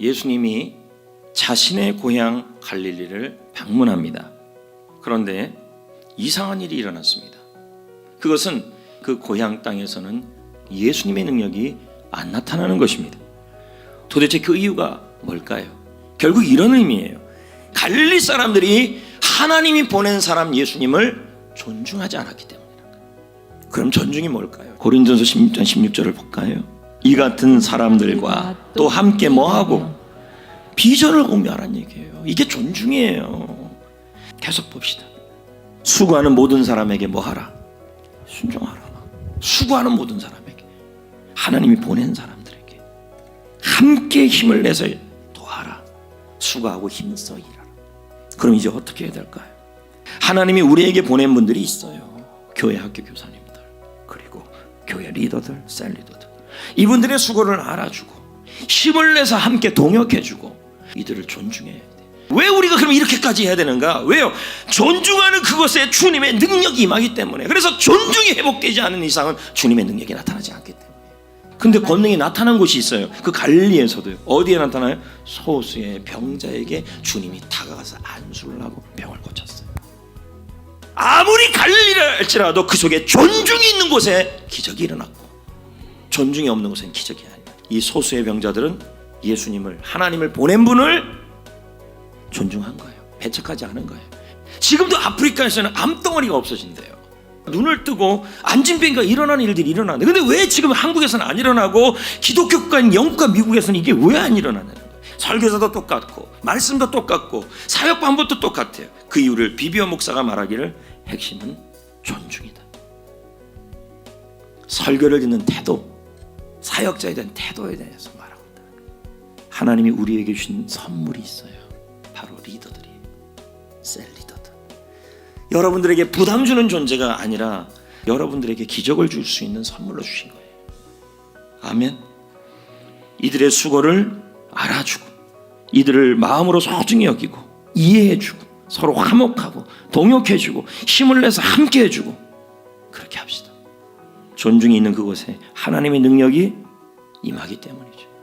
예수님이 자신의 고향 갈릴리를 방문합니다. 그런데 이상한 일이 일어났습니다. 그것은 그 고향 땅에서는 예수님의 능력이 안 나타나는 것입니다. 도대체 그 이유가 뭘까요? 결국 이런 의미예요. 갈릴리 사람들이 하나님이 보낸 사람 예수님을 존중하지 않았기 때문이다. 그럼 존중이 뭘까요? 고린도서 16장 16절을 볼까요? 이 같은 사람들과 또 함께 뭐하고 비전을 공유하라는 얘기예요. 이게 존중이에요. 계속 봅시다. 수고하는 모든 사람에게 뭐하라? 순종하라. 수고하는 모든 사람에게 하나님이 보낸 사람들에게 함께 힘을 내서 도와라. 수고하고 힘써 일하라. 그럼 이제 어떻게 해야 될까요? 하나님이 우리에게 보낸 분들이 있어요. 교회 학교 교사님들 그리고 교회 리더들, 셀 리더들 이분들의 수고를 알아주고 힘을 내서 함께 동역해주고 이들을 존중해야 돼. 왜 우리가 그럼 이렇게까지 해야 되는가? 왜요? 존중하는 그것에 주님의 능력이 임하기 때문에. 그래서 존중이 회복되지 않은 이상은 주님의 능력이 나타나지 않기 때문에. 근데 권능이 나타난 곳이 있어요. 그 갈리에서도요. 어디에 나타나요? 소수의 병자에게 주님이 다가가서 안수를 하고 병을 고쳤어요. 아무리 갈리를 할지라도 그 속에 존중이 있는 곳에 기적이 일어났고 존중이 없는 곳엔 기적이 아니에요. 이 소수의 병자들은 예수님을 하나님을 보낸 분을 존중한 거예요. 배척하지 않은 거예요. 지금도 아프리카에서는 암덩어리가 없어진대요. 눈을 뜨고 안진병가 일어나는 일들이 일어나는데 근데 왜 지금 한국에서는 안 일어나고 기독교 국가인 영국과 미국에서는 이게 왜 안 일어나는 거예요? 설교사도 똑같고 말씀도 똑같고 사역 방법도 똑같아요. 그 이유를 비비어 목사가 말하기를 핵심은 존중이다. 설교를 듣는 태도, 사역자에 대한 태도에 대해서 말하고 있다. 하나님이 우리에게 주신 선물이 있어요. 바로 리더들이 셀 리더들. 여러분들에게 부담 주는 존재가 아니라 여러분들에게 기적을 줄 수 있는 선물로 주신 거예요. 아멘. 이들의 수고를 알아주고 이들을 마음으로 소중히 여기고 이해해주고 서로 화목하고 동역해주고 힘을 내서 함께해주고 그렇게 합시다. 존중이 있는 그곳에 하나님의 능력이 임하기 때문이죠.